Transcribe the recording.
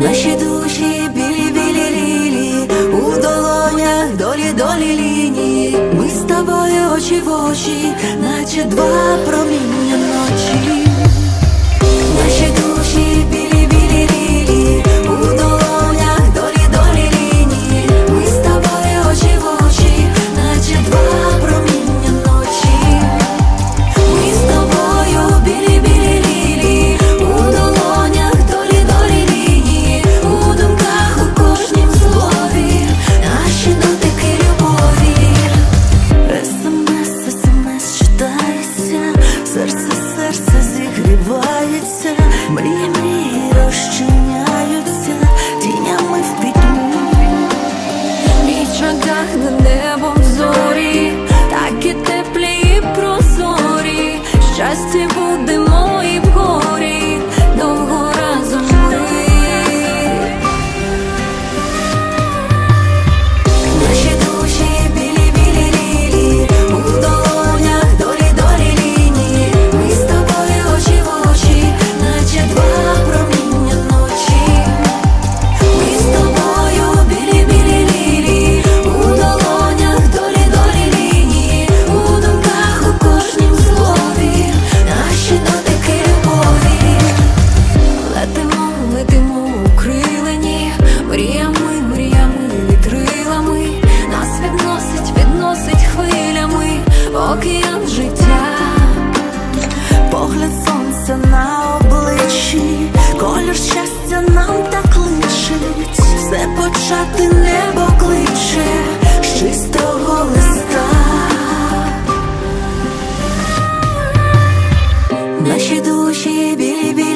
наші душі білі білі лілі, у долонях долі долі ліні. Ми з тобою очі в очі, наче два проміння ночі. Maria. наши души били